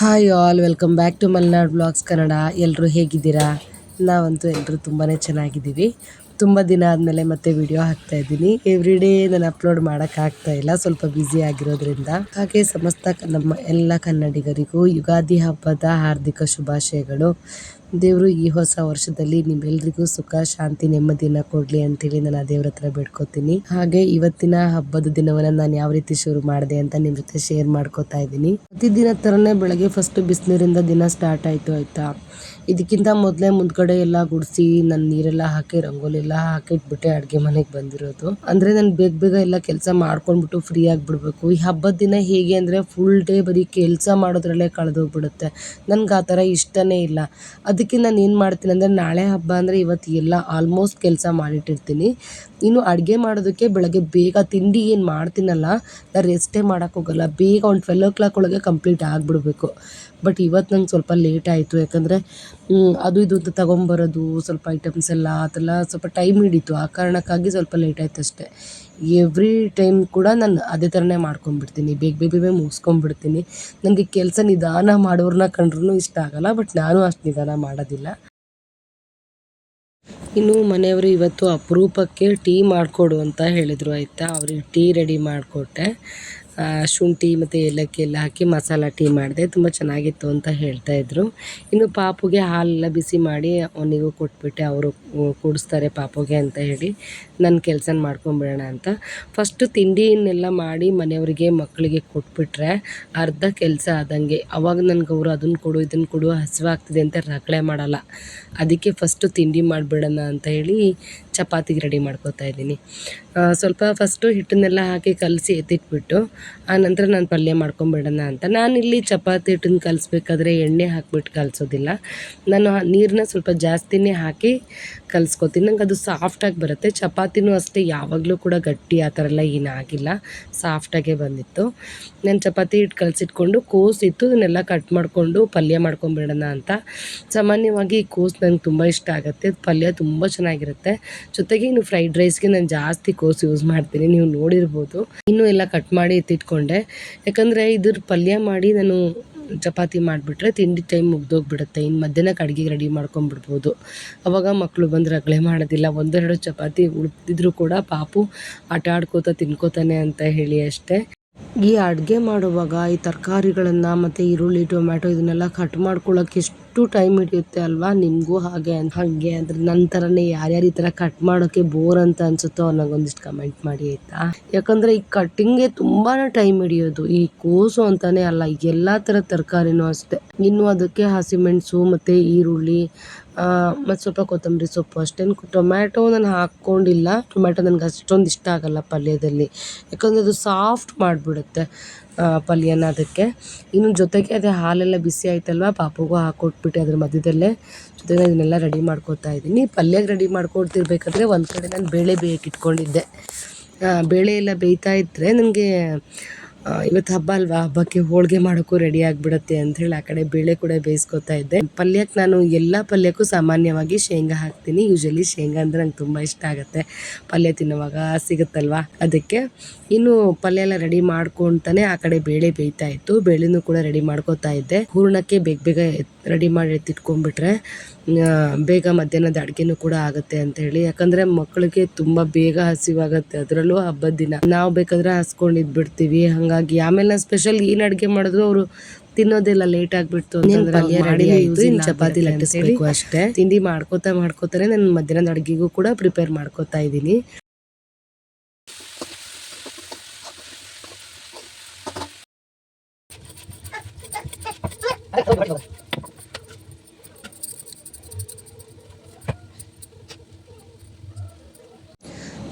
Hi all welcome back to Malenadu blogs Kannada ಎಲ್ಲರೂ ಹೇಗಿದ್ದೀರಾ? ನಾವಂತೂ ಎಲ್ಲರೂ ತುಂಬಾ ಚೆನ್ನಾಗಿದ್ದೀವಿ. ತುಂಬ ದಿನ ಆದಮೇಲೆ ಮತ್ತೆ ವಿಡಿಯೋ ಹಾಕ್ತಾ ಇದ್ದೀನಿ. ಎವ್ರಿ ಡೇ ನಾನು ಅಪ್ಲೋಡ್ ಮಾಡೋಕ್ಕಾಗ್ತಾ ಇಲ್ಲ, ಸ್ವಲ್ಪ ಬ್ಯುಸಿ ಆಗಿರೋದ್ರಿಂದ. ಹಾಗೆ ಸಮಸ್ತ ನಮ್ಮ ಎಲ್ಲ ಕನ್ನಡಿಗರಿಗೂ ಯುಗಾದಿ ಹಬ್ಬದ ಹಾರ್ದಿಕ ಶುಭಾಶಯಗಳು. ದೇವರು ಈ ಹೊಸ ವರ್ಷದಲ್ಲಿ ನಿಮ್ಮೆಲ್ರಿಗೂ ಸುಖ, ಶಾಂತಿ, ನೆಮ್ಮದಿಯನ್ನ ಕೊಡ್ಲಿ ಅಂತೇಳಿ ನಾನು ಆ ದೇವ್ರ ಹತ್ರ ಬೇಡ್ಕೊತೀನಿ. ಹಾಗೆ ಇವತ್ತಿನ ಹಬ್ಬದ ದಿನವನ್ನ ನಾನು ಯಾವ ರೀತಿ ಶುರು ಮಾಡಿದೆ ಅಂತ ನಿಮ್ ಜೊತೆ ಶೇರ್ ಮಾಡ್ಕೋತಾ ಇದ್ದೀನಿ. ಪ್ರತಿದಿನ ತರನೇ ಬೆಳಗ್ಗೆ ಫಸ್ಟ್ ಬಿಸಿನೀರಿಂದ ದಿನ ಸ್ಟಾರ್ಟ್ ಆಯ್ತು ಆಯ್ತಾ? ಇದಕ್ಕಿಂತ ಮೊದಲೇ ಮುಂದ್ಗಡೆ ಎಲ್ಲ ಗುಡಿಸಿ ನನ್ನ ನೀರೆಲ್ಲ ಹಾಕಿ ರಂಗೋಲಿ ಎಲ್ಲ ಹಾಕಿಟ್ಬಿಟ್ಟೆ ಅಡುಗೆ ಮನೆಗೆ ಬಂದಿರೋದು. ಅಂದರೆ ನಾನು ಬೇಗ ಬೇಗ ಎಲ್ಲ ಕೆಲಸ ಮಾಡ್ಕೊಂಡ್ಬಿಟ್ಟು ಫ್ರೀ ಆಗಿಬಿಡ್ಬೇಕು. ಈ ಹಬ್ಬದ ದಿನ ಹೇಗೆ ಅಂದರೆ ಫುಲ್ ಡೇ ಬರೀ ಕೆಲಸ ಮಾಡೋದ್ರಲ್ಲೇ ಕಳೆದೋಗ್ಬಿಡುತ್ತೆ. ನನಗೆ ಆ ಥರ ಇಷ್ಟನೇ ಇಲ್ಲ. ಅದಕ್ಕೆ ನಾನು ಏನು ಮಾಡ್ತೀನಿ ಅಂದರೆ ನಾಳೆ ಹಬ್ಬ ಅಂದರೆ ಇವತ್ತು ಎಲ್ಲ ಆಲ್ಮೋಸ್ಟ್ ಕೆಲಸ ಮಾಡಿಟ್ಟಿರ್ತೀನಿ. ಇನ್ನು ಅಡುಗೆ ಮಾಡೋದಕ್ಕೆ ಬೆಳಗ್ಗೆ ಬೇಗ ತಿಂಡಿ ಏನು ಮಾಡ್ತೀನಲ್ಲ ನಾನು ರೆಸ್ಟೇ ಮಾಡೋಕ್ಕೋಗಲ್ಲ ಬೇಗ ಒಂದು ಟ್ವೆಲ್ ಓ ಕ್ಲಾಕ್ ಒಳಗೆ ಕಂಪ್ಲೀಟ್ ಆಗಿಬಿಡ್ಬೇಕು. ಬಟ್ ಇವತ್ತು ನಂಗೆ ಸ್ವಲ್ಪ ಲೇಟ್ ಆಯಿತು. ಯಾಕಂದರೆ ಅದು ಇದು ಅಂತ ತಗೊಂಬರೋದು, ಸ್ವಲ್ಪ ಐಟಮ್ಸ್ ಎಲ್ಲ, ಅದೆಲ್ಲ ಸ್ವಲ್ಪ ಟೈಮ್ ಹಿಡಿತು. ಆ ಕಾರಣಕ್ಕಾಗಿ ಸ್ವಲ್ಪ ಲೇಟ್ ಆಯ್ತು ಅಷ್ಟೇ. ಎವ್ರಿ ಟೈಮ್ ಕೂಡ ನಾನು ಅದೇ ಥರನೇ ಮಾಡ್ಕೊಂಬಿಡ್ತೀನಿ ಬೇಗ ಬೇಗ ಬೇಗ ಮುಗಿಸ್ಕೊಂಬಿಡ್ತೀನಿ ನನಗೆ ಕೆಲಸ ನಿಧಾನ ಮಾಡೋರನ್ನ ಕಂಡ್ರೂ ಇಷ್ಟ ಆಗಲ್ಲ ಬಟ್ ನಾನು ಅಷ್ಟು ನಿಧಾನ ಮಾಡೋದಿಲ್ಲ. ಇನ್ನು ಮನೆಯವರು ಇವತ್ತು ಅಪರೂಪಕ್ಕೆ ಟೀ ಮಾಡಿಕೊಡು ಅಂತ ಹೇಳಿದರು, ಆಯಿತಾ? ಅವ್ರಿಗೆ ಟೀ ರೆಡಿ ಮಾಡಿಕೊಟ್ಟೆ. ಶುಂಠಿ ಮತ್ತು ಏಲಕ್ಕಿ ಎಲ್ಲ ಹಾಕಿ ಮಸಾಲ ಟೀ ಮಾಡಿದೆ. ತುಂಬ ಚೆನ್ನಾಗಿತ್ತು ಅಂತ ಹೇಳ್ತಾ ಇದ್ರು. ಇನ್ನು ಪಾಪುಗೆ ಹಾಲೆಲ್ಲ ಬಿಸಿ ಮಾಡಿ ಅವನಿಗೂ ಕೊಟ್ಬಿಟ್ಟೆ ಅವರು ಕುಡಿಸ್ತಾರೆ ಪಾಪುಗೆ ಅಂತ ಹೇಳಿ. ನನ್ನ ಕೆಲಸನ ಮಾಡ್ಕೊಂಬಿಡೋಣ ಅಂತ. ಫಸ್ಟು ತಿಂಡಿಯನ್ನೆಲ್ಲ ಮಾಡಿ ಮನೆಯವರಿಗೆ, ಮಕ್ಕಳಿಗೆ ಕೊಟ್ಬಿಟ್ರೆ ಅರ್ಧ ಕೆಲಸ ಆದಂಗೆ. ಅವಾಗ ನನಗೆ ಅವರು ಅದನ್ನು ಕೊಡು ಇದನ್ನು ಕೊಡು, ಹಸಿವಾಗ್ತಿದೆ ಅಂತ ರಗಳೆ ಮಾಡಲ್ಲ. ಅದಕ್ಕೆ ಫಸ್ಟು ತಿಂಡಿ ಮಾಡಿಬಿಡೋಣ ಅಂತ ಹೇಳಿ ಚಪಾತಿಗೆ ರೆಡಿ ಮಾಡ್ಕೋತಾ ಇದ್ದೀನಿ. ಸ್ವಲ್ಪ ಫಸ್ಟು ಹಿಟ್ಟನ್ನೆಲ್ಲ ಹಾಕಿ ಕಲಸಿ ಎತ್ತಿಟ್ಬಿಟ್ಟು ನಂತರ ನಾನು ಪಲ್ಯ ಮಾಡ್ಕೊಂಬಿಡೋಣ ಅಂತ. ನಾನು ಇಲ್ಲಿ ಚಪಾತಿ ಹಿಟ್ಟನ್ನ ಕಲಿಸ್ಬೇಕಾದ್ರೆ ಎಣ್ಣೆ ಹಾಕ್ಬಿಟ್ಟು ಕಲಿಸೋದಿಲ್ಲ. ನಾನು ನೀರನ್ನ ಸ್ವಲ್ಪ ಜಾಸ್ತಿನೇ ಹಾಕಿ ಕಲಿಸ್ಕೊತೀನಿ. ನಂಗೆ ಅದು ಸಾಫ್ಟಾಗಿ ಬರುತ್ತೆ. ಚಪಾತಿನೂ ಅಷ್ಟೇ, ಯಾವಾಗಲೂ ಕೂಡ ಗಟ್ಟಿ ಆ ಥರ ಎಲ್ಲ ಏನಾಗಿಲ್ಲ ಸಾಫ್ಟಾಗೇ ಬಂದಿತ್ತು. ನಾನು ಚಪಾತಿ ಹಿಟ್ಟು ಕಲಸಿಟ್ಕೊಂಡು ಕೋಸಿತ್ತು ಇದನ್ನೆಲ್ಲ ಕಟ್ ಮಾಡಿಕೊಂಡು, ಪಲ್ಯ ಮಾಡ್ಕೊಂಬಿಡೋಣ ಅಂತ. ಸಾಮಾನ್ಯವಾಗಿ ಈ ಕೋಸು ನಂಗೆ ತುಂಬ ಇಷ್ಟ ಆಗುತ್ತೆ. ಪಲ್ಯ ತುಂಬ ಚೆನ್ನಾಗಿರುತ್ತೆ. ಜೊತೆಗೆ ಇನ್ನು ಫ್ರೈಡ್ ರೈಸ್ಗೆ ನಾನು ಜಾಸ್ತಿ ಕೋಸು ಯೂಸ್ ಮಾಡ್ತೀನಿ. ನೀವು ನೋಡಿರ್ಬೋದು. ಇನ್ನೂ ಎಲ್ಲ ಕಟ್ ಮಾಡಿ ಎತ್ತಿಟ್ಕೊಂಡೆ ಯಾಕಂದರೆ ಇದ್ರ ಪಲ್ಯ ಮಾಡಿ ನಾನು ಚಪಾತಿ ಮಾಡಿಬಿಟ್ರೆ ತಿಂಡಿ ಟೈಮ್ ಮುಗ್ದೋಗ್ಬಿಡುತ್ತೆ. ಇನ್ನು ಮಧ್ಯಾಹ್ನಕ್ಕೆ ಅಡುಗೆಗೆ ರೆಡಿ ಮಾಡ್ಕೊಂಬಿಡ್ಬೋದು ಅವಾಗ ಮಕ್ಕಳು ಬಂದು ರಗಳೆ ಮಾಡೋದಿಲ್ಲ. ಒಂದೆರಡು ಚಪಾತಿ ಉಳಿದಿದ್ರು ಕೂಡ ಪಾಪು ಆಟ ಆಡ್ಕೋತ ತಿನ್ಕೋತಾನೆ ಅಂತ ಹೇಳಿ ಅಷ್ಟೇ. ಈ ಅಡುಗೆ ಮಾಡುವಾಗ ಈ ತರಕಾರಿಗಳನ್ನು ಮತ್ತು ಈರುಳ್ಳಿ, ಟೊಮ್ಯಾಟೊ ಇದನ್ನೆಲ್ಲ ಕಟ್ ಮಾಡ್ಕೊಳ್ಳೋಕೆ ಎಷ್ಟು ಟೈಮ್ ಹಿಡಿಯುತ್ತೆ ಅಲ್ವಾ? ನಿಮಗೂ ಹಾಗೆ ಹಾಗೆ ಅಂದರೆ ನನ್ನ ಥರನೇ ಯಾರ್ಯಾರು ಈ ಥರ ಕಟ್ ಮಾಡೋಕ್ಕೆ ಬೋರ್ ಅಂತ ಅನ್ಸುತ್ತೋ ನನಗೊಂದಿಷ್ಟು ಕಮೆಂಟ್ ಮಾಡಿ ಆಯಿತಾ? ಯಾಕಂದರೆ ಈ ಕಟ್ಟಿಂಗೆ ತುಂಬಾ ಟೈಮ್ ಹಿಡಿಯೋದು, ಈ ಕೋಸು ಅಂತಾನೆ ಅಲ್ಲ ಎಲ್ಲ ಥರ ತರಕಾರಿನೂ ಅಷ್ಟೇ. ಇನ್ನು ಅದಕ್ಕೆ ಹಸಿಮೆಣಸು ಮತ್ತು ಈರುಳ್ಳಿ ಮತ್ತು ಸ್ವಲ್ಪ ಕೊತ್ತಂಬರಿ ಸೊಪ್ಪು ಅಷ್ಟೇನು ಟೊಮ್ಯಾಟೊ ನಾನು ಹಾಕ್ಕೊಂಡಿಲ್ಲ. ಟೊಮ್ಯಾಟೊ ನನಗೆ ಅಷ್ಟೊಂದು ಇಷ್ಟ ಆಗಲ್ಲ ಪಲ್ಯದಲ್ಲಿ. ಯಾಕಂದರೆ ಅದು ಸಾಫ್ಟ್ ಮಾಡಿಬಿಡುತ್ತೆ ಪಲ್ಯನ ಅದಕ್ಕೆ. ಇನ್ನು ಜೊತೆಗೆ ಅದೇ ಹಾಲೆಲ್ಲ ಬಿಸಿ ಆಯ್ತಲ್ವ, ಪಾಪುಗೂ ಹಾಕ್ಕೊಟ್ಬಿಟ್ಟು ಅದ್ರ ಮಧ್ಯದಲ್ಲೇ. ಜೊತೆಗೆ ಇದನ್ನೆಲ್ಲ ರೆಡಿ ಮಾಡ್ಕೊತಾ ಇದ್ದೀನಿ. ಪಲ್ಯಕ್ಕೆ ರೆಡಿ ಮಾಡ್ಕೊಡ್ತಿರ್ಬೇಕಾದ್ರೆ ಒಂದು ಕಡೆ ನಾನು ಬೇಳೆ ಬೇಯಕ್ಕೆ ಇಟ್ಕೊಂಡಿದ್ದೆ. ಬೇಳೆ ಎಲ್ಲ ಬೇಯ್ತಾ ಇದ್ದರೆ ನನಗೆ ಇವತ್ತು ಹಬ್ಬ ಅಲ್ವಾ? ಹಬ್ಬಕ್ಕೆ ಹೋಳಿಗೆ ಮಾಡೋಕ್ಕೂ ರೆಡಿ ಆಗಿಬಿಡುತ್ತೆ ಅಂಥೇಳಿ ಆ ಕಡೆ ಬೇಳೆ ಕೂಡ ಬೇಯಿಸ್ಕೊತಾ ಇದ್ದೆ. ಪಲ್ಯಕ್ಕೆ ನಾನು ಎಲ್ಲ ಪಲ್ಯಕ್ಕೂ ಸಾಮಾನ್ಯವಾಗಿ ಶೇಂಗಾ ಹಾಕ್ತೀನಿ. ಯೂಶಲಿ ಶೇಂಗಾ ಅಂದರೆ ನಂಗೆ ತುಂಬ ಇಷ್ಟ ಆಗುತ್ತೆ. ಪಲ್ಯ ತಿನ್ನುವಾಗ ಸಿಗುತ್ತಲ್ವಾ? ಅದಕ್ಕೆ ಇನ್ನು ಪಲ್ಯ ಎಲ್ಲ ರೆಡಿ ಮಾಡ್ಕೊತಾನೆ ಆ ಕಡೆ ಬೇಳೆ ಬೇಯ್ತಾ ಇತ್ತು. ಬೇಳೆನೂ ಕೂಡ ರೆಡಿ ಮಾಡ್ಕೊತಾ ಇದ್ದೆ. ಹೂರ್ಣಕ್ಕೆ ಬೇಗ ಬೇಗ ರೆಡಿ ಮಾಡಿ ಎತ್ತಿಟ್ಕೊಂಡ್ಬಿಟ್ರೆ ಬೇಗ ಮಧ್ಯಾಹ್ನದ ಅಡುಗೆನೂ ಕೂಡ ಆಗುತ್ತೆ ಅಂತ ಹೇಳಿ ಯಾಕಂದರೆ ಮಕ್ಕಳಿಗೆ ತುಂಬ ಬೇಗ ಹಸಿವಾಗುತ್ತೆ ಅದರಲ್ಲೂ ಹಬ್ಬದ ದಿನ ನಾವು ಬೇಕಾದ್ರೆ ಹಸ್ಕೊಂಡು ಇದ್ಬಿಡ್ತೀವಿ ಹಾಗಾಗಿ ಆಮೇಲೆ ನಾನು ಸ್ಪೆಷಲ್ ಏನು ಅಡುಗೆ ಮಾಡಿದ್ರು ಅವರು ತಿನ್ನೋದೆಲ್ಲ ಲೇಟ್ ಆಗಿಬಿಡ್ತು ಅಂತಂದ್ರೆ ಚಪಾತಿ ಲಟ್ಟಿಸ್ಬೇಕು ಅಷ್ಟೇ ತಿಂಡಿ ಮಾಡ್ಕೋತಾ ಮಾಡ್ಕೋತಾನೆ ನಾನು ಮಧ್ಯಾಹ್ನದ ಅಡುಗೆಗೂ ಕೂಡ ಪ್ರಿಪೇರ್ ಮಾಡ್ಕೋತಾ ಇದ್ದೀನಿ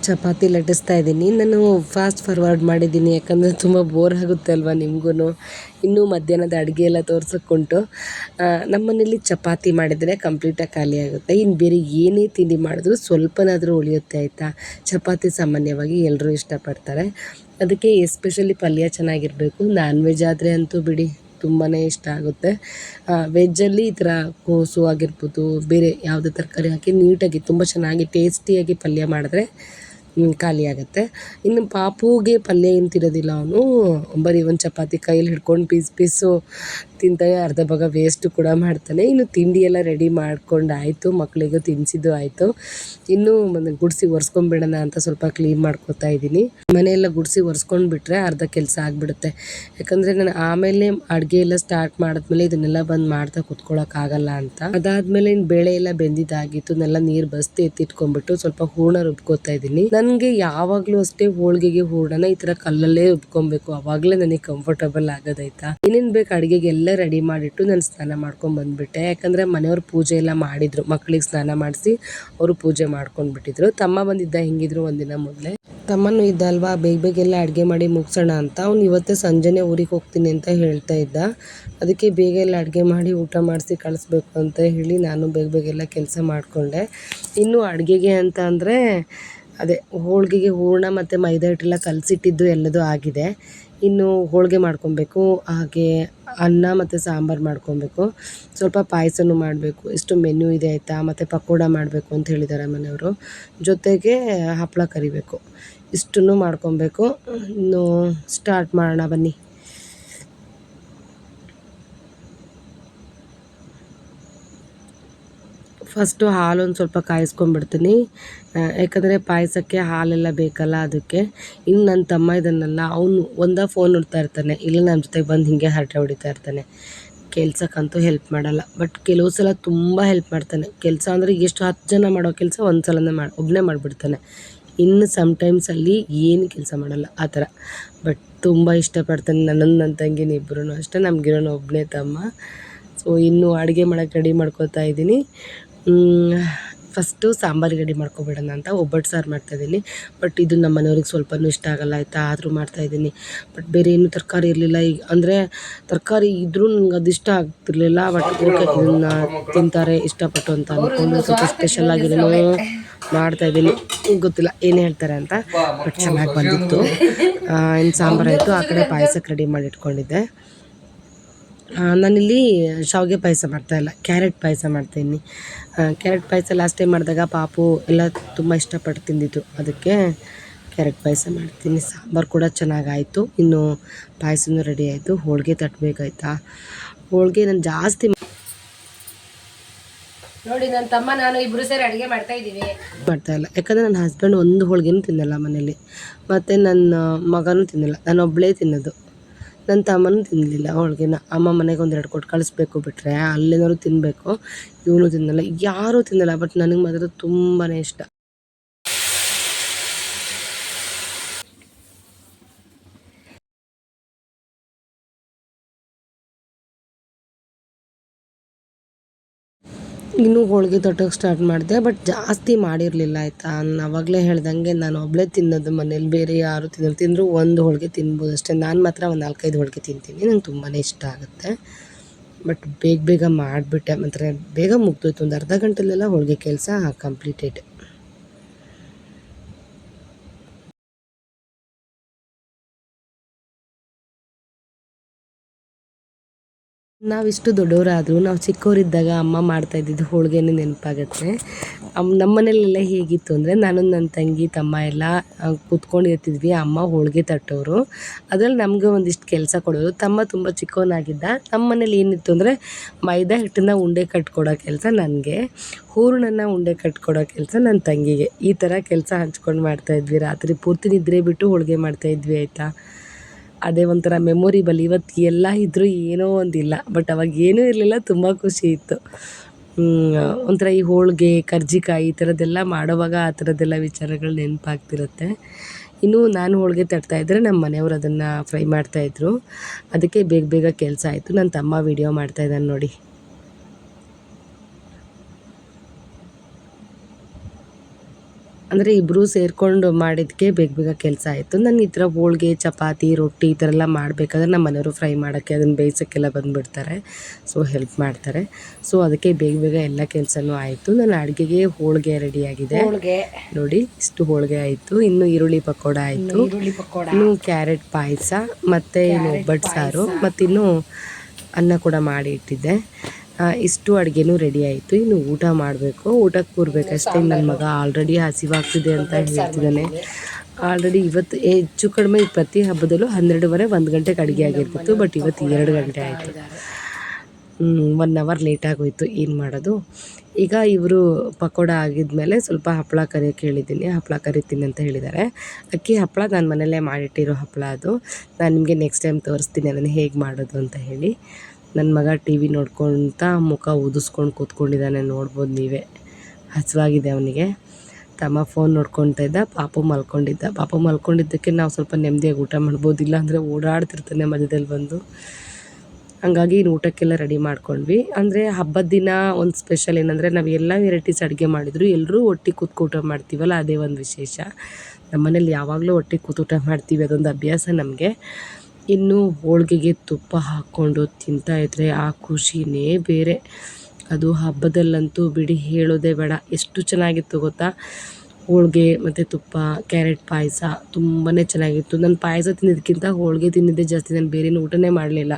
ಚಪಾತಿ ಲಟ್ಟಿಸ್ತಾ ಇದ್ದೀನಿ. ನಾನು ಫಾಸ್ಟ್ ಫಾರ್ವರ್ಡ್ ಮಾಡಿದ್ದೀನಿ. ಯಾಕಂದರೆ ತುಂಬ ಬೋರ್ ಆಗುತ್ತೆ ಅಲ್ವಾ ನಿಮಗೂ ಇನ್ನೂ ಮಧ್ಯಾಹ್ನದ ಅಡುಗೆ ಎಲ್ಲ ತೋರ್ಸೋಕ್ಕುಂಟು ನಮ್ಮ ಮನೇಲಿ ಚಪಾತಿ ಮಾಡಿದರೆ ಕಂಪ್ಲೀಟಾಗಿ ಖಾಲಿ ಆಗುತ್ತೆ. ಇನ್ನು ಬೇರೆ ಏನೇ ತಿಂಡಿ ಮಾಡಿದ್ರು ಸ್ವಲ್ಪನಾದರೂ ಉಳಿಯುತ್ತೆ, ಆಯಿತಾ? ಚಪಾತಿ ಸಾಮಾನ್ಯವಾಗಿ ಎಲ್ಲರೂ ಇಷ್ಟಪಡ್ತಾರೆ. ಅದಕ್ಕೆ ಎಸ್ಪೆಷಲಿ ಪಲ್ಯ ಚೆನ್ನಾಗಿರಬೇಕು. ನಾನ್ ವೆಜ್ ಆದರೆ ಅಂತೂ ಬಿಡಿ ತುಂಬಾ ಇಷ್ಟ ಆಗುತ್ತೆ. ವೆಜ್ಜಲ್ಲಿ ಈ ಥರ ಕೋಸು ಆಗಿರ್ಬೋದು, ಬೇರೆ ಯಾವುದೇ ತರಕಾರಿ ಹಾಕಿ ನೀಟಾಗಿ ತುಂಬ ಚೆನ್ನಾಗಿ ಟೇಸ್ಟಿಯಾಗಿ ಪಲ್ಯ ಮಾಡಿದ್ರೆ ಹ್ಮ್, ಖಾಲಿ ಆಗುತ್ತೆ. ಇನ್ನು ಪಾಪುಗೆ ಪಲ್ಯ ಏನು ತಿನ್ನೋದಿಲ್ಲ ಅವನು. ಬರೀ ಒಂದು ಚಪಾತಿ ಕೈಯಲ್ಲಿ ಹಿಡ್ಕೊಂಡು ಪೀಸ್ ಪೀಸು ತಿಂತಾನೆ ಅರ್ಧ ಭಾಗ ವೇಸ್ಟ್ ಕೂಡ ಮಾಡ್ತಾನೆ. ಇನ್ನು ತಿಂಡಿ ಎಲ್ಲ ರೆಡಿ ಮಾಡ್ಕೊಂಡು ಆಯಿತು ಮಕ್ಕಳಿಗೂ ತಿನ್ನಿಸಿದ್ದು ಆಯಿತು. ಇನ್ನು ಗುಡಿಸಿ ಒರೆಸ್ಕೊಂಡ್ಬಿಡೋಣ ಅಂತ ಸ್ವಲ್ಪ ಕ್ಲೀನ್ ಮಾಡ್ಕೊತಾ ಇದ್ದೀನಿ. ಮನೆಯೆಲ್ಲ ಗುಡಿಸಿ ಒರೆಸ್ಕೊಂಡ್ಬಿಟ್ರೆ ಅರ್ಧ ಕೆಲಸ ಆಗಿಬಿಡುತ್ತೆ. ಯಾಕಂದರೆ ನಾನು ಆಮೇಲೆ ಅಡುಗೆ ಎಲ್ಲ ಸ್ಟಾರ್ಟ್ ಮಾಡಿದ್ಮೇಲೆ ಇದನ್ನೆಲ್ಲ ಬಂದು ಮಾಡ್ತಾ ಕುತ್ಕೊಳ್ಳೋಕ್ಕಾಗಲ್ಲ ಅಂತ. ಅದಾದಮೇಲೆ ಇನ್ನು ಬೇಳೆ ಎಲ್ಲ ಬೆಂದಿದ್ದಾಗಿತ್ತು, ನೆಲ್ಲ ನೀರು ಬಸ್ತಿ ಎತ್ತಿಟ್ಕೊಂಡ್ಬಿಟ್ಟು ಸ್ವಲ್ಪ ಹೂರ್ಣ ರುಬ್ಕೋತಾ ಇದ್ದೀನಿ. ನನಗೆ ಯಾವಾಗಲೂ ಅಷ್ಟೇ ಹೋಳಿಗೆಗೆ ಹೂರ್ಣನ ಈ ಥರ ಕಲ್ಲಲ್ಲೇ ರುಬ್ಕೊಬೇಕು. ಅವಾಗಲೇ ನನಗೆ ಕಂಫರ್ಟಬಲ್ ಆಗೋದಾಯ್ತಾ ಏನೇನು ಬೇಕು ಅಡುಗೆಗೆ ಎಲ್ಲ ರೆಡಿ ಮಾಡಿಟ್ಟು ನಾನು ಸ್ನಾನ ಮಾಡ್ಕೊಂಡು ಬಂದ್ಬಿಟ್ಟೆ. ಯಾಕಂದರೆ ಮನೆಯವ್ರು ಪೂಜೆ ಎಲ್ಲ ಮಾಡಿದ್ರು ಮಕ್ಕಳಿಗೆ ಸ್ನಾನ ಮಾಡಿಸಿ ಅವರು ಪೂಜೆ ಮಾಡ್ಕೊಂಡು ಬಿಟ್ಟಿದ್ರು. ತಮ್ಮ ಬಂದಿದ್ದ ಹೆಂಗಿದ್ರು ಒಂದಿನ ಮೊದಲೇ. ತಮ್ಮನೂ ಇದ್ದಲ್ವಾ ಬೇಗ ಬೇಗ ಎಲ್ಲ ಅಡುಗೆ ಮಾಡಿ ಮುಗಿಸೋಣ ಅಂತ. ಅವ್ನು ಇವತ್ತೇ ಸಂಜೆನೇ ಊರಿಗೆ ಹೋಗ್ತೀನಿ ಅಂತ ಹೇಳ್ತಾ ಇದ್ದ. ಅದಕ್ಕೆ ಬೇಗ ಎಲ್ಲ ಅಡುಗೆ ಮಾಡಿ ಊಟ ಮಾಡಿಸಿ ಕಳಿಸ್ಬೇಕು ಅಂತ ಹೇಳಿ ನಾನು ಬೇಗ ಬೇಗ ಎಲ್ಲ ಕೆಲಸ ಮಾಡಿಕೊಂಡೆ. ಇನ್ನು ಅಡುಗೆಗೆ ಅಂತ ಅಂದರೆ ಅದೇ ಹೋಳಿಗೆಗೆ ಹೂರ್ಣ ಮತ್ತು ಮೈದಾ ಹಿಟ್ಟೆಲ್ಲ ಕಲಸಿಟ್ಟಿದ್ದು ಎಲ್ಲದೂ ಆಗಿದೆ. ಇನ್ನು ಹೋಳಿಗೆ ಮಾಡ್ಕೊಬೇಕು. ಹಾಗೆ ಅನ್ನ ಮತ್ತು ಸಾಂಬಾರು ಮಾಡ್ಕೊಬೇಕು. ಸ್ವಲ್ಪ ಪಾಯಸನೂ ಮಾಡಬೇಕು. ಇಷ್ಟು ಮೆನು ಇದೆ ಆಯಿತಾ? ಮತ್ತು ಪಕೋಡ ಮಾಡಬೇಕು ಅಂತ ಹೇಳಿದ್ದಾರೆ ಮನೆಯವರು. ಜೊತೆಗೆ ಹಪ್ಪಳ ಕರಿಬೇಕು. ಇಷ್ಟನ್ನು ಮಾಡ್ಕೊಬೇಕು. ಇನ್ನು ಸ್ಟಾರ್ಟ್ ಮಾಡೋಣ ಬನ್ನಿ. ಫಸ್ಟು ಹಾಲು ಒಂದು ಸ್ವಲ್ಪ ಕಾಯಿಸ್ಕೊಂಡ್ಬಿಡ್ತೀನಿ. ಯಾಕಂದರೆ ಪಾಯಸಕ್ಕೆ ಹಾಲೆಲ್ಲ ಬೇಕಲ್ಲ ಅದಕ್ಕೆ. ಇನ್ನು ನನ್ನ ತಮ್ಮ ಇದನ್ನೆಲ್ಲ ಅವನು ಒಂದ ಫೋನ್ ನೋಡ್ತಾ ಇರ್ತಾನೆ. ಇಲ್ಲ ನನ್ನ ಜೊತೆಗೆ ಬಂದು ಹೀಗೆ ಹರಟೆ ಹೊಡಿತಾ ಇರ್ತಾನೆ. ಕೆಲ್ಸಕ್ಕಂತೂ ಹೆಲ್ಪ್ ಮಾಡಲ್ಲ. ಬಟ್ ಕೆಲವು ಸಲ ತುಂಬ ಹೆಲ್ಪ್ ಮಾಡ್ತಾನೆ. ಕೆಲಸ ಅಂದರೆ ಎಷ್ಟು ಹತ್ತು ಜನ ಮಾಡೋ ಕೆಲಸ ಒಂದು ಸಲನೇ ಮಾಡಿ ಒಬ್ಬನೇ ಮಾಡಿಬಿಡ್ತಾನೆ. ಇನ್ನು ಸಮ್ಟೈಮ್ಸಲ್ಲಿ ಏನು ಕೆಲಸ ಮಾಡಲ್ಲ. ಆ ಥರ. ಬಟ್ ತುಂಬ ಇಷ್ಟಪಡ್ತಾನೆ ನನ್ನನ್ನು ನನ್ನ ತಂಗಿನ ಇಬ್ಬರೂ ಅಷ್ಟೇ ನಮಗಿರೋನು ಒಬ್ಬನೇ ತಮ್ಮ. ಸೊ ಇನ್ನು ಅಡುಗೆ ಮಾಡೋಕ್ಕೆ ರೆಡಿ ಮಾಡ್ಕೊತಾ ಇದ್ದೀನಿ. ಫಸ್ಟು ಸಾಂಬಾರು ರೆಡಿ ಮಾಡ್ಕೊಬಿಡೋಣ ಅಂತ ಒಬ್ಬಟ್ಟು ಸಾರು ಮಾಡ್ತಾಯಿದ್ದೀನಿ. ಬಟ್ ಇದು ನಮ್ಮ ಮನೆಯವ್ರಿಗೆ ಇಷ್ಟ ಆಗಲ್ಲ, ಆಯಿತಾ? ಆದರೂ ಮಾಡ್ತಾಯಿದ್ದೀನಿ. ಬಟ್ ಬೇರೆ ಏನು ತರಕಾರಿ ಇರಲಿಲ್ಲ. ಈಗ ಅಂದರೆ ತರಕಾರಿ ಇದ್ದರೂ ನಂಗೆ ಅದು ಇಷ್ಟ ಆಗ್ತಿರ್ಲಿಲ್ಲ. ಬಟ್ ಓಕೆ ಇದನ್ನ ತಿಂತಾರೆ, ಇಷ್ಟಪಟ್ಟು ಅಂತ ಅಂದ್ಕೊಂಡು ಸ್ವಲ್ಪ ಸ್ಪೆಷಲ್ ಆಗಿರೋ ಮಾಡ್ತಾಯಿದ್ದೀನಿ. ಗೊತ್ತಿಲ್ಲ ಏನು ಹೇಳ್ತಾರೆ ಅಂತ ಬಟ್ ಚೆನ್ನಾಗಿ ಬಂದಿತ್ತು. ಇನ್ನು ಸಾಂಬಾರು ಆಯಿತು. ಆ ಕಡೆ ಪಾಯಸಕ್ಕೆ ರೆಡಿ ಮಾಡಿ ಇಟ್ಕೊಂಡಿದ್ದೆ ನಾನಿಲ್ಲಿ ಶಾವಿಗೆ ಪಾಯಸ ಮಾಡ್ತಾಯಿಲ್ಲ ಕ್ಯಾರೆಟ್ ಪಾಯಸ ಮಾಡ್ತೀನಿ. ಕ್ಯಾರೆಟ್ ಪಾಯಸ ಲಾಸ್ಟ್ ಟೈಮ್ ಮಾಡಿದಾಗ ಪಾಪು ಎಲ್ಲ ತುಂಬ ಇಷ್ಟಪಟ್ಟು ತಿಂದಿತ್ತು ಅದಕ್ಕೆ ಕ್ಯಾರೆಟ್ ಪಾಯಸ ಮಾಡ್ತೀನಿ. ಸಾಂಬಾರು ಕೂಡ ಚೆನ್ನಾಗಾಯಿತು. ಇನ್ನು ಪಾಯಸನೂ ರೆಡಿ ಆಯಿತು. ಹೋಳಿಗೆ ತಟ್ಟಬೇಕಾಯ್ತಾ ಹೋಳಿಗೆ ನಾನು ಜಾಸ್ತಿ ನೋಡಿ ನನ್ನ ತಮ್ಮ ನಾನು ಇಬ್ಬರು ಸೇರಿ ಅಡುಗೆ ಮಾಡ್ತಾ ಇದ್ದೀವಿ. ಮಾಡ್ತಾ ಇಲ್ಲ. ಯಾಕಂದರೆ ನನ್ನ ಹಸ್ಬೆಂಡ್ ಒಂದು ಹೋಳಿಗೆನೂ ತಿನ್ನಲ್ಲ ಮನೇಲಿ. ಮತ್ತು ನನ್ನ ಮಗನೂ ತಿನ್ನಲ್ಲ. ನಾನು ಒಬ್ಬಳೇ ತಿನ್ನೋದು. ನನ್ನ ತಮ್ಮನೂ ತಿನ್ನಲಿಲ್ಲ ಹೋಳಿಗೆನ ಅಮ್ಮ ಮನೆಗೆ ಒಂದೆರಡು ಕೊಟ್ಟು ಕಳಿಸ್ಬೇಕು ಬಿಟ್ಟರೆ ಅಲ್ಲೇನಾದ್ರು ತಿನ್ನಬೇಕು ಇವನು ತಿನ್ನಲ್ಲ, ಯಾರೂ ತಿನ್ನಲ್ಲ ಬಟ್ ನನಗೆ ಮಾತ್ರ ತುಂಬಾ ಇಷ್ಟ. ಇನ್ನೂ ಹೋಳಿಗೆ ತಟ್ಟೋಕೆ ಸ್ಟಾರ್ಟ್ ಮಾಡಿದೆ ಬಟ್ ಜಾಸ್ತಿ ಮಾಡಿರಲಿಲ್ಲ ಆಯಿತಾ. ನಾನು ಆವಾಗಲೇ ಹೇಳ್ದಂಗೆ ನಾನು ಒಬ್ಬಳೇ ತಿನ್ನೋದು ಮನೇಲಿ ಬೇರೆ ಯಾರು ತಿನ್ನಲ್ಲ ತಿಂದರೂ ಒಂದು ಹೋಳಿಗೆ ತಿನ್ಬೋದು ಅಷ್ಟೇ. ನಾನು ಮಾತ್ರ ಒಂದು ನಾಲ್ಕೈದು ಹೋಳಿಗೆ ತಿಂತೀನಿ, ನಂಗೆ ತುಂಬಾ ಇಷ್ಟ ಆಗುತ್ತೆ. ಬಟ್ ಬೇಗ ಬೇಗ ಮಾಡಿಬಿಟ್ಟೆ, ಮಾತ್ರ ಬೇಗ ಮುಗ್ದೋಯ್ತು. ಒಂದು ಅರ್ಧ ಗಂಟೆಲೆಲ್ಲ ಹೋಳಿಗೆ ಕೆಲಸ ಕಂಪ್ಲೀಟೆಡ್ ನಾವಿಷ್ಟು ದೊಡ್ಡವರಾದರೂ ನಾವು ಚಿಕ್ಕವರಿದ್ದಾಗ ಅಮ್ಮ ಮಾಡ್ತಾ ಇದ್ದಿದ್ದು ಹೋಳಿಗೆನೇ ನೆನಪಾಗತ್ತೆ. ನಮ್ಮ ಮನೇಲೆಲ್ಲ ಹೇಗಿತ್ತು ಅಂದರೆ ನಾನು ನನ್ನ ತಂಗಿ, ತಮ್ಮ ಎಲ್ಲ ಕೂತ್ಕೊಂಡಿರ್ತಿದ್ವಿ ಅಮ್ಮ ಹೋಳಿಗೆ ತಟ್ಟೋರು. ಅದ್ರಲ್ಲಿ ನಮಗೆ ಒಂದಿಷ್ಟು ಕೆಲಸ ಕೊಡೋರು. ತಮ್ಮ ತುಂಬ ಚಿಕ್ಕವನಾಗಿದ್ದ ನಮ್ಮ ಮನೇಲಿ ಏನಿತ್ತು ಅಂದರೆ ಮೈದಾ ಹಿಟ್ಟನ್ನ ಉಂಡೆ ಕಟ್ಕೊಡೋ ಕೆಲಸ ನನಗೆ. ಹೂರಣನ ಉಂಡೆ ಕಟ್ಕೊಡೋ ಕೆಲಸ ನನ್ನ ತಂಗಿಗೆ. ಈ ಥರ ಕೆಲಸ ಹಂಚ್ಕೊಂಡು ಮಾಡ್ತಾಯಿದ್ವಿ ರಾತ್ರಿ ಪೂರ್ತಿ ನಿದ್ರೆ ಬಿಟ್ಟು ಹೋಳಿಗೆ ಮಾಡ್ತಾಯಿದ್ವಿ ಆಯಿತಾ? ಅದೇ ಒಂಥರ ಮೆಮೊರಿಬಲ್ ಇವತ್ತು ಎಲ್ಲ ಇದ್ದರೂ ಏನೋ ಒಂದಿಲ್ಲ ಬಟ್ ಅವಾಗ ಏನೂ ಇರಲಿಲ್ಲ, ತುಂಬ ಖುಷಿ ಇತ್ತು. ಒಂಥರ ಈ ಹೋಳಿಗೆ, ಕರ್ಜಿಕಾಯಿ ಈ ಥರದ್ದೆಲ್ಲ ಮಾಡೋವಾಗ ಆ ಥರದ್ದೆಲ್ಲ ವಿಚಾರಗಳು ನೆನಪಾಗ್ತಿರುತ್ತೆ. ಇನ್ನೂ ನಾನು ಹೋಳಿಗೆ ತಡ್ತಾಯಿದ್ರೆ ಇದ್ದರೆ ನಮ್ಮ ಮನೆಯವರು ಅದನ್ನು ಫ್ರೈ ಮಾಡ್ತಾಯಿದ್ರು ಅದಕ್ಕೆ ಬೇಗ ಬೇಗ ಕೆಲಸ ಆಯಿತು. ನನ್ನ ತಮ್ಮ ವಿಡಿಯೋ ಮಾಡ್ತಾಯಿದ್ದಾನೆ ನೋಡಿ. ಅಂದರೆ ಇಬ್ಬರೂ ಸೇರಿಕೊಂಡು ಮಾಡಿದ್ದಕ್ಕೆ ಬೇಗ ಬೇಗ ಕೆಲಸ ಆಯಿತು. ನಾನು ಈ ಥರ ಹೋಳಿಗೆ ಚಪಾತಿ ರೊಟ್ಟಿ ಈ ಥರ ಎಲ್ಲ ಮಾಡಬೇಕಾದ್ರೆ ನಮ್ಮ ಮನೆಯವರು ಫ್ರೈ ಮಾಡೋಕ್ಕೆ ಅದನ್ನು ಬೇಯಿಸೋಕ್ಕೆಲ್ಲ ಬಂದುಬಿಡ್ತಾರೆ. ಸೊ ಹೆಲ್ಪ್ ಮಾಡ್ತಾರೆ. ಸೊ ಅದಕ್ಕೆ ಬೇಗ ಬೇಗ ಎಲ್ಲ ಕೆಲಸನೂ ಆಯಿತು. ನನ್ನ ಅಡುಗೆಗೆ ಹೋಳಿಗೆ ರೆಡಿಯಾಗಿದೆ ಹೋಳಿಗೆ. ನೋಡಿ ಇಷ್ಟು ಹೋಳಿಗೆ ಆಯಿತು. ಇನ್ನು ಈರುಳ್ಳಿ ಪಕೋಡ ಆಯಿತು. ಈರುಳ್ಳಿ ಪಕೋಡ. ಇನ್ನು ಕ್ಯಾರೆಟ್ ಪಾಯಸ ಮತ್ತು ಇನ್ನು ಒಬ್ಬಟ್ಟು ಸಾರು ಮತ್ತಿನ್ನು ಅನ್ನ ಕೂಡ ಮಾಡಿ ಇಟ್ಟಿದ್ದೆ. ಇಷ್ಟು ಅಡುಗೆನೂ ರೆಡಿ ಆಯಿತು. ಇನ್ನು ಊಟ ಮಾಡಬೇಕು. ಊಟಕ್ಕೆ ಕೂರ್ಬೇಕಷ್ಟೇ. ನನ್ನ ಮಗ ಆಲ್ರೆಡಿ ಹಸಿವಾಗ್ತಿದೆ ಅಂತ ಹೇಳ್ತಿದ್ದಾನೆ. ಆಲ್ರೆಡಿ ಇವತ್ತು ಹೆಚ್ಚು ಕಡಿಮೆ ಪ್ರತಿ ಹಬ್ಬದಲ್ಲೂ ಹನ್ನೆರಡುವರೆ, ಒಂದು ಗಂಟೆಗೆ ಅಡುಗೆ ಆಗಿರ್ತಿತ್ತು ಬಟ್ ಇವತ್ತು ಎರಡು ಗಂಟೆ ಆಯಿತು. ಒನ್ ಅವರ್ ಲೇಟ್ ಆಗೋಯ್ತು. ಏನು ಮಾಡೋದು? ಈಗ ಇವರು ಪಕೋಡ ಆಗಿದ್ಮೇಲೆ ಸ್ವಲ್ಪ ಹಪ್ಪಳ ಕರಿಯೋಕ್ಕೆ ಹೇಳಿದ್ದೀನಿ ಹಪ್ಪಳ ಕರಿತೀನಿ ಅಂತ ಹೇಳಿದ್ದಾರೆ. ಅಕ್ಕಿ ಹಪ್ಪಳ ನಾನು ಮನೆಯಲ್ಲೇ ಮಾಡಿಟ್ಟಿರೋ ಹಪ್ಪಳ ಅದು. ನಾನು ನಿಮಗೆ ನೆಕ್ಸ್ಟ್ ಟೈಮ್ ತೋರಿಸ್ತೀನಿ ಅದನ್ನು ಹೇಗೆ ಮಾಡೋದು ಅಂತ ಹೇಳಿ. ನನ್ನ ಮಗ ಟಿ ವಿ ನೋಡ್ಕೊತ ಮುಖ ಊದಿಸ್ಕೊಂಡು ಕೂತ್ಕೊಂಡಿದ್ದಾನೆ, ನೋಡ್ಬೋದು ನೀವೇ. ಹಸಿವಾಗಿದೆ ಅವನಿಗೆ. ತಮ್ಮ ಫೋನ್ ನೋಡ್ಕೊತಾ ಇದ್ದ, ಪಾಪ ಮಲ್ಕೊಂಡಿದ್ದ. ಪಾಪ ಮಲ್ಕೊಂಡಿದ್ದಕ್ಕೆ ನಾವು ಸ್ವಲ್ಪ ನೆಮ್ಮದಿಯಾಗಿ ಊಟ ಮಾಡ್ಬೋದು ಇಲ್ಲ ಅಂದರೆ ಓಡಾಡ್ತಿರ್ತಾನೆ ಮಧ್ಯದಲ್ಲಿ ಬಂದು. ಹಂಗಾಗಿ ಇನ್ನು ಊಟಕ್ಕೆಲ್ಲ ರೆಡಿ ಮಾಡ್ಕೊಂಡ್ವಿ. ಅಂದರೆ ಹಬ್ಬದ ದಿನ ಒಂದು ಸ್ಪೆಷಲ್ ಏನಂದರೆ ನಾವು ಎಲ್ಲ ವೆರೈಟೀಸ್ ಅಡುಗೆ ಮಾಡಿದ್ರು. ಎಲ್ಲರೂ ಒಟ್ಟಿಗೆ ಕೂತ್ಕೊ ಊಟ ಮಾಡ್ತೀವಲ್ಲ, ಅದೇ ಒಂದು ವಿಶೇಷ. ನಮ್ಮ ಮನೇಲಿ ಯಾವಾಗಲೂ ಒಟ್ಟಿಗೆ ಕೂತು ಊಟ ಮಾಡ್ತೀವಿ, ಅದೊಂದು ಅಭ್ಯಾಸ ನಮಗೆ. ಇನ್ನು ಹೋಳಿಗೆಗೆ ತುಪ್ಪ ಹಾಕ್ಕೊಂಡು ತಿಂತಾ ಇದ್ದರೆ ಆ ಖುಷಿನೇ ಬೇರೆ. ಅದು ಹಬ್ಬದಲ್ಲಂತೂ ಬಿಡಿ ಹೇಳೋದೇ ಬೇಡ. ಎಷ್ಟು ಚೆನ್ನಾಗಿತ್ತು ಗೊತ್ತಾ? ಹೋಳಿಗೆ ಮತ್ತು ತುಪ್ಪ, ಕ್ಯಾರೆಟ್ ಪಾಯಸ ತುಂಬಾ ಚೆನ್ನಾಗಿತ್ತು. ನಾನು ಪಾಯಸ ತಿನ್ನೋದಕ್ಕಿಂತ ಹೋಳಿಗೆ ತಿನ್ನಿದ್ದೆ ಜಾಸ್ತಿ. ನಾನು ಬೇರೇನು ಊಟನೇ ಮಾಡಲಿಲ್ಲ.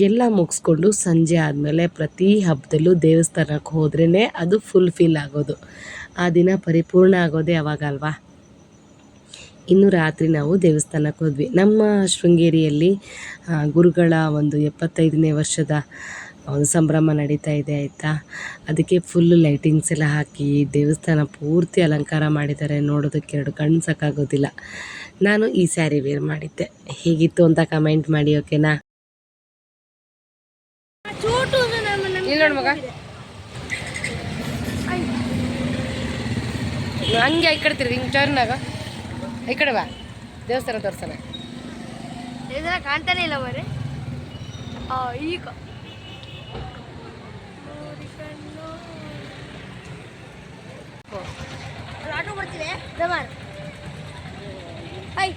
ಎಲ್ಲ ಮುಗಿಸ್ಕೊಂಡು ಸಂಜೆ ಆದಮೇಲೆ ಪ್ರತಿ ಹಬ್ಬದಲ್ಲೂ ದೇವಸ್ಥಾನಕ್ಕೆ ಹೋದ್ರೇ ಅದು ಫುಲ್ ಫಿಲ್ ಆಗೋದು. ಆ ದಿನ ಪರಿಪೂರ್ಣ ಆಗೋದೇ ಅವಾಗ ಅಲ್ವಾ ಇನ್ನು ರಾತ್ರಿ ನಾವು ದೇವಸ್ಥಾನಕ್ಕೆ ಹೋದ್ವಿ. ನಮ್ಮ ಶೃಂಗೇರಿಯಲ್ಲಿ ಗುರುಗಳ ಒಂದು ಎಪ್ಪತ್ತೈದನೇ ವರ್ಷದ ಒಂದು ಸಂಭ್ರಮ ನಡೀತಾ ಇದೆ ಆಯಿತಾ? ಅದಕ್ಕೆ ಫುಲ್ಲು ಲೈಟಿಂಗ್ಸ್ ಎಲ್ಲ ಹಾಕಿ ದೇವಸ್ಥಾನ ಪೂರ್ತಿ ಅಲಂಕಾರ ಮಾಡಿದ್ದಾರೆ. ನೋಡೋದಕ್ಕೆ ಎರಡು ಕಣ್ಣು ಸಾಕಾಗೋದಿಲ್ಲ. ನಾನು ಈ ಸ್ಯಾರಿ ವೇರ್ ಮಾಡಿದ್ದೆ. ಹೇಗಿತ್ತು ಅಂತ ಕಮೆಂಟ್ ಮಾಡಿ ಓಕೆನಾ ಹಂಗೆ ಆಯ್ಕಡ್ತೀರಿ ಹಿಂಗೆ ಟರ್ನಾಗ ಈ ಕಡೆ ಬಾ. ದೇವಸ್ಥಾನ ತೋರಿಸಲ್ಲ ದೇವಸ್ಥಾನ ಕಾಣ್ತಾನೆ ಇಲ್ಲ ಮರೆ. ಆ, ಈಗ. ಆಟೋ ಹೈ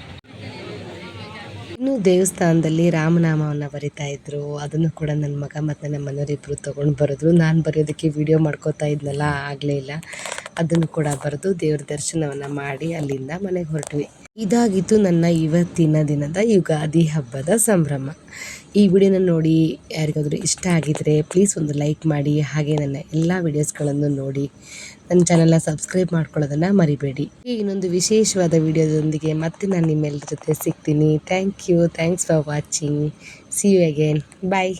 ಇನ್ನು ದೇವಸ್ಥಾನದಲ್ಲಿ ರಾಮನಾಮವನ್ನು ಬರಿತಾ ಇದ್ರು. ಅದನ್ನು ಕೂಡ ನನ್ನ ಮಗ ಮತ್ತು ನಮ್ಮ ಮನೆಯವರಿಬ್ಬರು ತೊಗೊಂಡು ಬರೆದ್ರು. ನಾನು ಬರೆಯೋದಕ್ಕೆ ವಿಡಿಯೋ ಮಾಡ್ಕೋತಾ ಇದ್ನಲ್ಲ ಆಗಲೇ ಇಲ್ಲ. ಅದನ್ನು ಕೂಡ ಬರೆದು ದೇವ್ರ ದರ್ಶನವನ್ನು ಮಾಡಿ ಅಲ್ಲಿಂದ ಮನೆಗೆ ಹೊರಟ್ವಿ. ಇದಾಗಿತ್ತು ನನ್ನ ಇವತ್ತಿನ ದಿನದ ಯುಗಾದಿ ಹಬ್ಬದ ಸಂಭ್ರಮ. ಈ ವಿಡಿಯೋನ ನೋಡಿ ಯಾರಿಗಾದರೂ ಇಷ್ಟ ಆಗಿದರೆ ಪ್ಲೀಸ್ ಒಂದು ಲೈಕ್ ಮಾಡಿ, ಹಾಗೆ ನನ್ನ ಎಲ್ಲ ವಿಡಿಯೋಸ್ಗಳನ್ನು ನೋಡಿ. ನನ್ನ ಚಾನೆಲ್ನ ಸಬ್ಸ್ಕ್ರೈಬ್ ಮಾಡ್ಕೊಳ್ಳೋದನ್ನು ಮರಿಬೇಡಿ. ಇನ್ನೊಂದು ವಿಶೇಷವಾದ ವಿಡಿಯೋದೊಂದಿಗೆ ಮತ್ತೆ ನಾನು ನಿಮ್ಮೆಲ್ಲರ ಜೊತೆ ಸಿಗ್ತೀನಿ. Thank you thanks for watching see you again bye